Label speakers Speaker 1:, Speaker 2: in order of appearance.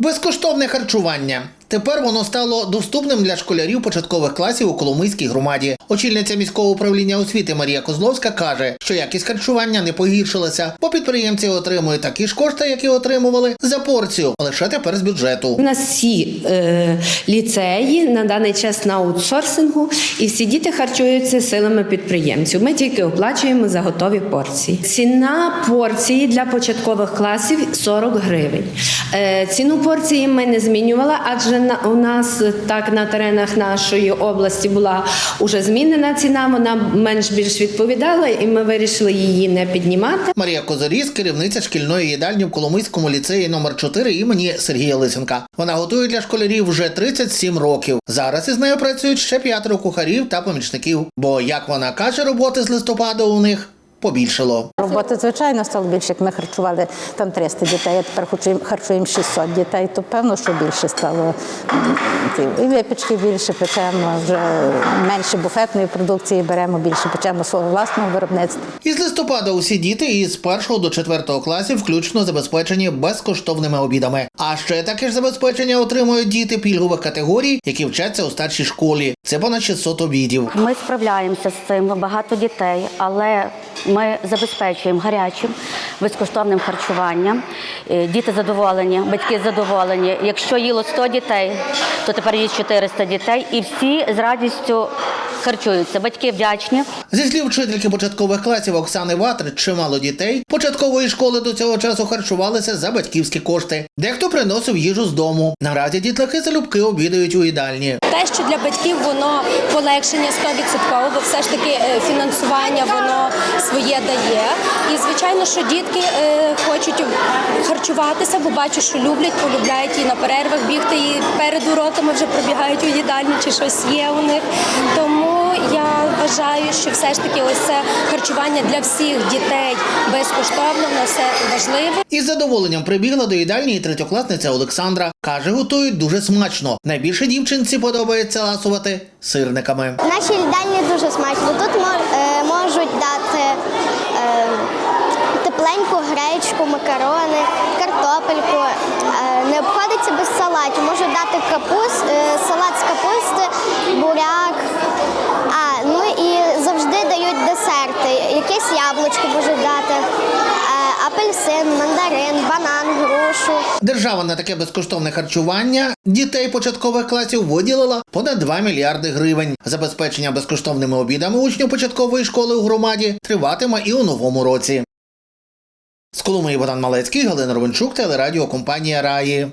Speaker 1: Безкоштовне харчування. Тепер воно стало доступним для школярів початкових класів у Коломийській громаді. Очільниця міського управління освіти Марія Козловська каже, що якість харчування не погіршилася, бо підприємці отримують такі ж кошти, які отримували за порцію, лише тепер з бюджету.
Speaker 2: У нас всі е, ліцеї на даний час на аутсорсингу, і всі діти харчуються силами підприємців. Ми тільки оплачуємо за готові порції. Ціна порції для початкових класів 40 гривень. Е, ціну порції ми не змінювали, адже на, у нас так на теренах нашої області була уже змінена ціна. Вона менш-більш відповідала, і ми вирішили її не піднімати.
Speaker 1: Марія Козаріс, керівниця шкільної їдальні в Коломийському ліцеї номер 4 імені Сергія Лисенка. Вона готує для школярів вже 37 років. Зараз із нею працюють ще п'ятеро кухарів та помічників. Бо, як вона каже, роботи з листопада у них побільшало.
Speaker 3: Роботи, звичайно, стало більше, як ми харчували там 300 дітей, а тепер харчуємо, харчуємо 600 дітей, то певно, що більше стало. І випічки більше печемо, вже менше буфетної продукції беремо, більше печемо свого власного виробництва.
Speaker 1: Із листопада усі діти із 1 до 4 класів включно забезпечені безкоштовними обідами. А ще таке ж забезпечення отримують діти пільгових категорій, які вчаться у старшій школі. Це понад 600 обідів.
Speaker 4: Ми справляємося з цим багато дітей, але ми забезпечуємо гарячим безкоштовним харчуванням. Е, Діти задоволені, батьки задоволені. Якщо їло 100 дітей, то тепер є 400 дітей, і всі з радістю харчуються. Батьки вдячні.
Speaker 1: Зі слів вчительки початкових класів Оксани Ватри, чимало дітей початкової школи до цього часу харчувалися за батьківські кошти. Дехто приносив їжу з дому. Наразі дітлахи залюбки обідають у їдальні.
Speaker 5: те, що для батьків воно полегшення 100%, бо все ж таки е, фінансування воно своє дає. І звичайно, що дітки е, хочуть харчуватися, бо бачу, що люблять, полюбляють і на перервах бігти, і перед уроками вже пробігають у їдальні, чи щось є у них. Тому я вважаю, що все ж таки ось це харчування для всіх дітей безкоштовно, воно все важливо.
Speaker 1: Із задоволенням прибігла до їдальні і третьокласниця Олександра. Каже, готують дуже смачно. Найбільше дівчинці подобається ласувати сирниками.
Speaker 6: В нашій їдальні дуже смачно. Тут мо- е, можуть дати е, тепленьку гречку, макарони, картопельку. Е, не обходиться без салатів. Можуть дати капуст, грушу.
Speaker 1: Держава на таке безкоштовне харчування дітей початкових класів виділила понад 2 мільярди гривень. Забезпечення безкоштовними обідами учнів початкової школи у громаді триватиме і у новому році. З Коломиї Богдан Малецький, Галина Ровенчук, телерадіокомпанія Раї.